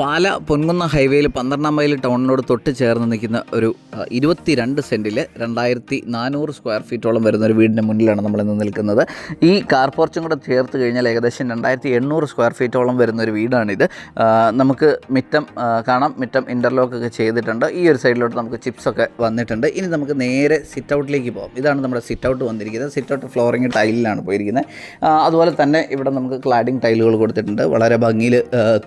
പാല പൊൻകുന്ന ഹൈവേയിൽ പന്ത്രണ്ടാം മൈൽ ടൗണിനോട് തൊട്ട് ചേർന്ന് നിൽക്കുന്ന ഒരു ഇരുപത്തി രണ്ട് സെന്റിൽ രണ്ടായിരത്തി നാനൂറ് സ്ക്വയർ ഫീറ്റോളം വരുന്ന ഒരു വീടിന്റെ മുന്നിലാണ് നമ്മൾ ഇന്ന് നിൽക്കുന്നത്. ഈ കാർ പോർച്ചും കൂടെ ചേർത്ത് കഴിഞ്ഞാൽ ഏകദേശം രണ്ടായിരത്തി എണ്ണൂറ് സ്ക്വയർ ഫീറ്റോളം വരുന്ന ഒരു വീടാണിത്. നമുക്ക് മിറ്റം കാണാം. മിറ്റം ഇന്റർലോക്കൊക്കെ ചെയ്തിട്ടുണ്ട്. ഈ ഒരു സൈഡിലോട്ട് നമുക്ക് ചിപ്സൊക്കെ വന്നിട്ടുണ്ട്. ഇനി നമുക്ക് നേരെ സിറ്റ് ഔട്ടിലേക്ക് പോകാം ഇതാണ് നമ്മുടെ സിറ്റ് ഔട്ട് വന്നിരിക്കുന്നത്. സിറ്റ് ഔട്ട് ഫ്ലോറിങ് ടൈലിലാണ് പോയിരിക്കുന്നത്. അതുപോലെ തന്നെ ഇവിടെ നമുക്ക് ക്ലാഡിംഗ് ടൈലുകൾ കൊടുത്തിട്ടുണ്ട്. വളരെ ഭംഗിയിൽ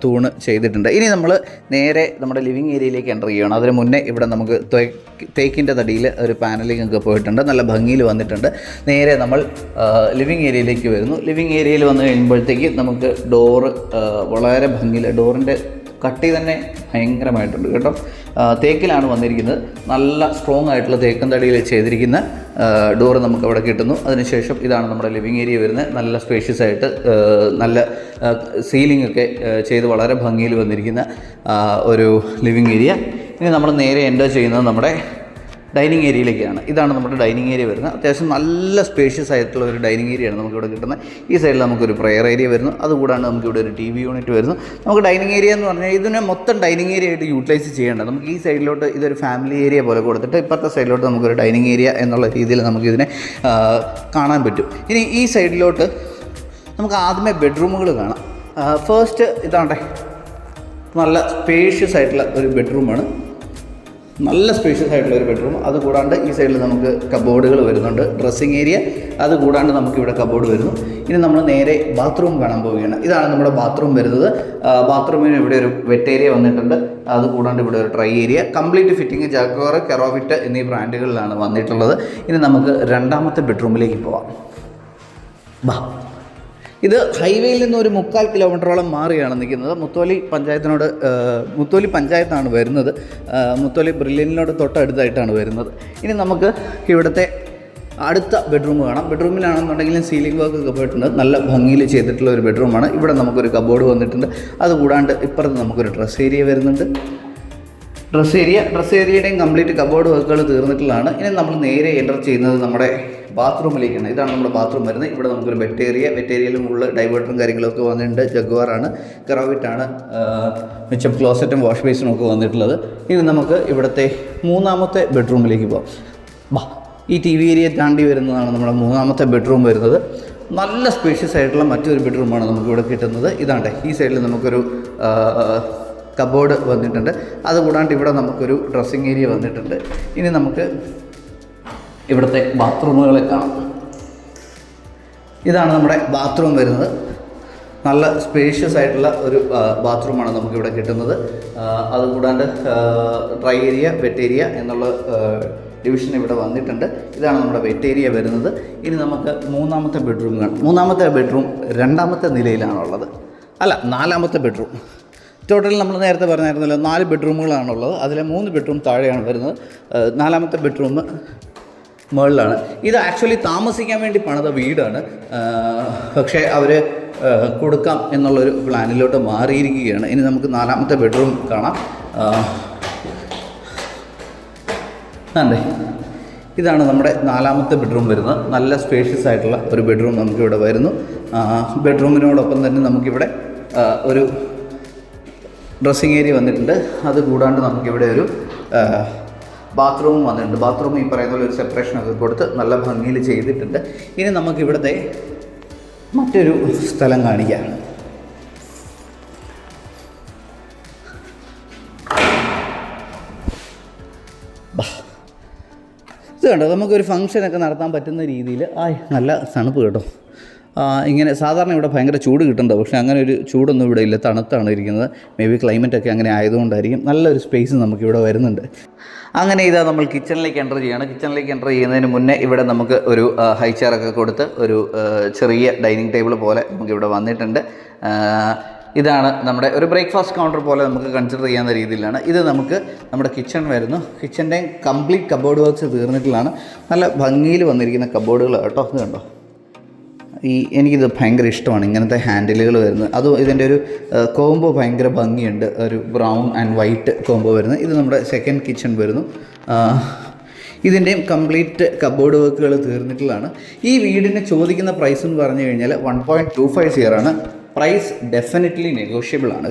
തൂണ് ചെയ്തിട്ടുണ്ട്. ഇനി നമ്മൾ നേരെ നമ്മുടെ ലിവിങ് ഏരിയയിലേക്ക് എന്റർ ചെയ്യുകയാണ് അതിന് മുന്നേ ഇവിടെ നമുക്ക് തേക്കിന്റെ തടിയിൽ ഒരു പാനലിംഗ് ഒക്കെ പോയിട്ടുണ്ട്. നല്ല ഭംഗിയിൽ വന്നിട്ടുണ്ട്. നേരെ നമ്മൾ ലിവിങ് ഏരിയയിലേക്ക് വരുന്നു. ലിവിങ് ഏരിയയിൽ വന്നു കഴിയുമ്പോഴത്തേക്ക് നമുക്ക് ഡോറ് വളരെ ഭംഗിയിൽ ഡോറിന്റെ കട്ടി തന്നെ ഭയങ്കരമായിട്ടുണ്ട് കേട്ടോ. തേക്കിലാണ് വന്നിരിക്കുന്നത്. നല്ല സ്ട്രോങ് ആയിട്ടുള്ള തേക്കും തടിയിൽ ചെയ്തിരിക്കുന്ന ഡോറ് നമുക്ക് അവിടെ കിട്ടുന്നു. അതിനുശേഷം ഇതാണ് നമ്മുടെ ലിവിങ് ഏരിയ വരുന്നത്. നല്ല സ്പേഷ്യസ് ആയിട്ട് നല്ല സീലിംഗ് ഒക്കെ ചെയ്ത് വളരെ ഭംഗിയിൽ വന്നിരിക്കുന്ന ഒരു ലിവിങ് ഏരിയ ഇനി നമ്മൾ നേരെ എന്റർ ചെയ്യുന്നത് നമ്മുടെ ഡൈനിങ് ഏരിയയിലേക്കാണ്. ഇതാണ് നമ്മുടെ ഡൈനിങ് ഏരിയ വരുന്നത്. അത്യാവശ്യം നല്ല സ്പേഷ്യസ് ആയിട്ടുള്ള ഒരു ഡൈനിങ് ഏരിയയാണ് നമുക്കിവിടെ കിട്ടുന്നത്. ഈ സൈഡിൽ നമുക്കൊരു പ്രെയർ ഏരിയ വരുന്നു. അതുകൂടാണ്ട് നമുക്കിവിടെ ഒരു ടി വി യൂണിറ്റ് വരുന്നു. നമുക്ക് ഡൈനിങ് ഏരിയ എന്ന് പറഞ്ഞാൽ ഇതിനെ മൊത്തം ഡൈനിങ് ഏരിയ ആയിട്ട് യൂട്ടിലൈസ് ചെയ്യേണ്ട നമുക്ക് ഈ സൈഡിലോട്ട് ഇതൊരു ഫാമിലി ഏരിയ പോലെ കൊടുത്തിട്ട് ഇപ്പുറത്തെ സൈഡിലോട്ട് നമുക്കൊരു ഡൈനിങ് ഏരിയ എന്നുള്ള രീതിയിൽ നമുക്കിതിനെ കാണാൻ പറ്റും. ഇനി ഈ സൈഡിലോട്ട് നമുക്ക് ആദ്യമേ ബെഡ്റൂമുകൾ കാണാം. ഫസ്റ്റ് ഇതാണ്ടേ. നല്ല സ്പേഷ്യസ് ആയിട്ടുള്ള ഒരു ബെഡ്റൂമാണ് നല്ല സ്പേഷ്യസ് ആയിട്ടുള്ള ഒരു ബെഡ്റൂം അത് കൂടാണ്ട് ഈ സൈഡിൽ നമുക്ക് കബോർഡുകൾ വരുന്നുണ്ട്. ഡ്രസ്സിങ് ഏരിയ അത് കൂടാണ്ട് നമുക്ക് ഇവിടെ കബോർഡ് വരുന്നു. ഇനി നമ്മൾ നേരെ ബാത്റൂം കാണാൻ പോവുകയാണ്. ഇതാണ് നമ്മുടെ ബാത്റൂം വരുന്നത്. ബാത്റൂമിന് ഇവിടെ ഒരു വെറ്റ് ഏരിയ വന്നിട്ടുണ്ട്. അത് കൂടാണ്ട് ഇവിടെ ഒരു dry area complete fitting Jaguar Kerovit എന്നീ ബ്രാൻഡുകളിലാണ് വന്നിട്ടുള്ളത്. ഇനി നമുക്ക് രണ്ടാമത്തെ ബെഡ്റൂമിലേക്ക് പോവാം. ബാ. ഇത് ഹൈവേയിൽ നിന്ന് ഒരു മുക്കാൽ കിലോമീറ്ററോളം മാറിയാണ് നിൽക്കുന്നത്. മുത്തോലി പഞ്ചായത്തിനോട് മുത്തോലി പഞ്ചായത്താണ് വരുന്നത്. മുത്തോലി ബ്രില്യനിനോട് തൊട്ടടുത്തായിട്ടാണ് വരുന്നത്. ഇനി നമുക്ക് ഇവിടുത്തെ അടുത്ത ബെഡ്റൂം കാണാം. ബെഡ്റൂമിലാണെന്നുണ്ടെങ്കിലും സീലിംഗ് വർക്ക് ഒക്കെ പോയിട്ടുണ്ട്. നല്ല ഭംഗിയിൽ ചെയ്തിട്ടുള്ള ഒരു ബെഡ്റൂമാണ് ഇവിടെ നമുക്കൊരു കബോർഡ് വന്നിട്ടുണ്ട്. അതുകൂടാണ്ട് ഇപ്പുറത്ത് നമുക്കൊരു ഡ്രസ് ഏരിയ വരുന്നുണ്ട്. ഡ്രസ് ഏരിയ ഡ്രസ് ഏരിയയുടെയും കംപ്ലീറ്റ് കബോർഡ് വർക്കുകൾ തീർന്നിട്ടുള്ളതാണ്. ഇനി നമ്മൾ നേരെ എന്റർ ചെയ്യുന്നത് നമ്മുടെ ബാത്റൂമിലേക്കാണ് ഇതാണ് നമ്മുടെ ബാത്റൂം വരുന്നത്. ഇവിടെ നമുക്കൊരു വെറ്റ് ഏരിയ ഉള്ള ഡൈവേർട്ടറും കാര്യങ്ങളൊക്കെ വന്നിട്ടുണ്ട്. ജഗ്വാറാണ് കറോവിറ്റാണ് മിച്ചം ക്ലോസറ്റും വാഷ് ബേസിനും ഒക്കെ വന്നിട്ടുള്ളത്. ഇനി നമുക്ക് ഇവിടുത്തെ മൂന്നാമത്തെ ബെഡ്റൂമിലേക്ക് പോകാം ബാ ഈ ടി വി ഏരിയ താണ്ടി വരുന്നതാണ് നമ്മുടെ മൂന്നാമത്തെ ബെഡ്റൂം വരുന്നത്. നല്ല സ്പേഷ്യസ് ആയിട്ടുള്ള മറ്റൊരു ബെഡ്റൂമാണ് നമുക്കിവിടെ കിട്ടുന്നത്. ഇതാണ്ട് ഈ സൈഡിൽ നമുക്കൊരു കബോർഡ് വന്നിട്ടുണ്ട്. അതുകൂടാണ്ട് ഇവിടെ നമുക്കൊരു ഡ്രസ്സിങ് ഏരിയ വന്നിട്ടുണ്ട്. ഇനി നമുക്ക് ഇവിടുത്തെ ബാത്റൂമുകളെ കാണാം. ഇതാണ് നമ്മുടെ ബാത്റൂം വരുന്നത്. നല്ല സ്പേഷ്യസ് ആയിട്ടുള്ള ഒരു ബാത്റൂമാണ് നമുക്കിവിടെ കിട്ടുന്നത്. അതുകൂടാണ്ട് ഡ്രൈ ഏരിയ വെറ്റ് ഏരിയ എന്നുള്ള ഡിവിഷൻ ഇവിടെ വന്നിട്ടുണ്ട്. ഇതാണ് നമ്മുടെ വെറ്റ് ഏരിയ വരുന്നത്. ഇനി നമുക്ക് മൂന്നാമത്തെ ബെഡ്റൂം കാണാം. മൂന്നാമത്തെ ബെഡ്റൂം രണ്ടാമത്തെ നിലയിലാണുള്ളത്. അല്ല നാലാമത്തെ ബെഡ്റൂം ടോട്ടൽ നമ്മൾ നേരത്തെ പറഞ്ഞായിരുന്നല്ലോ നാല് ബെഡ്റൂമുകളാണുള്ളത്. അതിലെ മൂന്ന് ബെഡ്റൂം താഴെയാണ് വരുന്നത്. നാലാമത്തെ ബെഡ്റൂം മുകളിലാണ്. ഇത് ആക്ച്വലി താമസിക്കാൻ വേണ്ടി പണിത വീടാണ്. പക്ഷേ അവർ കൊടുക്കാം എന്നുള്ളൊരു പ്ലാനിലോട്ട് മാറിയിരിക്കുകയാണ്. ഇനി നമുക്ക് നാലാമത്തെ ബെഡ്റൂം കാണാം. അതെ ഇതാണ് നമ്മുടെ നാലാമത്തെ ബെഡ്റൂം വരുന്നത്. നല്ല സ്പേഷ്യസ് ആയിട്ടുള്ള ഒരു ബെഡ്റൂം നമുക്കിവിടെ വരുന്നു. ബെഡ്റൂമിനോടൊപ്പം തന്നെ നമുക്കിവിടെ ഒരു ഡ്രസ്സിങ് ഏരിയ വന്നിട്ടുണ്ട്. അത് കൂടാണ്ട് നമുക്കിവിടെ ഒരു ബാത്റൂമും വന്നിട്ടുണ്ട്. ബാത്റൂം ഈ പറയുന്ന പോലെ ഒരു സെപ്പറേഷനൊക്കെ കൊടുത്ത് നല്ല ഭംഗിയിൽ ചെയ്തിട്ടുണ്ട്. ഇനി നമുക്കിവിടുത്തെ മറ്റൊരു സ്ഥലം കാണിക്കാം. ഇത് കണ്ടോ? നമുക്കൊരു ഫംഗ്ഷനൊക്കെ നടത്താൻ പറ്റുന്ന രീതിയിൽ. ആ നല്ല തണുപ്പ് കേട്ടോ. ഇങ്ങനെ സാധാരണ ഇവിടെ ഭയങ്കര ചൂട് കിട്ടുന്നുണ്ട്. പക്ഷേ അങ്ങനെ ഒരു ചൂടൊന്നും ഇവിടെ ഇല്ല. തണുത്താണ് ഇരിക്കുന്നത്. മേ ബി ക്ലൈമറ്റൊക്കെ അങ്ങനെ ആയതുകൊണ്ടായിരിക്കും. നല്ലൊരു സ്പേസ് നമുക്കിവിടെ വരുന്നുണ്ട്. അങ്ങനെ ഇതാ നമ്മൾ കിച്ചണിലേക്ക് എന്റർ ചെയ്യുകയാണ് കിച്ചണിലേക്ക് എന്റർ ചെയ്യുന്നതിന് മുന്നേ ഇവിടെ നമുക്ക് ഒരു ഹൈ ചെയറൊക്കെ കൊടുത്ത് ഒരു ചെറിയ ഡൈനിങ് ടേബിൾ പോലെ നമുക്ക് ഇവിടെ വന്നിട്ടുണ്ട്. ഇതാണ് നമ്മുടെ ഒരു ബ്രേക്ക്ഫാസ്റ്റ് കൗണ്ടർ പോലെ നമുക്ക് കൺസിഡർ ചെയ്യാവുന്ന രീതിയിലാണ്. ഇത് നമുക്ക് നമ്മുടെ കിച്ചൺ വരുന്നു. കിച്ചന്റെ കംപ്ലീറ്റ് കബോർഡ് വർക്ക്സ് തീർന്നിട്ടുള്ളതാണ്. നല്ല ഭംഗിയിൽ വന്നിരിക്കുന്ന കബോർഡുകൾ കേട്ടോ. ഇത് കണ്ടോ? ഈ എനിക്കിത് ഭയങ്കര ഇഷ്ടമാണ് ഇങ്ങനത്തെ ഹാൻഡിലുകൾ വരുന്നത്. അതും ഇതിന്റെ ഒരു കോംബോ ഭയങ്കര ഭംഗിയുണ്ട്. ഒരു ബ്രൗൺ ആൻഡ് വൈറ്റ് കോംബോ വരുന്നത്. ഇത് നമ്മുടെ സെക്കൻഡ് കിച്ചൺ വരുന്നു. ഇതിന്റെയും കംപ്ലീറ്റ് കബോർഡ് വർക്കുകൾ തീർന്നിട്ടുള്ളതാണ്. ഈ വീടിന് ചോദിക്കുന്ന പ്രൈസ് എന്ന് പറഞ്ഞു കഴിഞ്ഞാൽ വൺ പോയിന്റ് ടു ഫൈവ് സിയർ ആണ്. പ്രൈസ് ഡെഫിനറ്റ്ലി നെഗോഷ്യബിൾ ആണ്.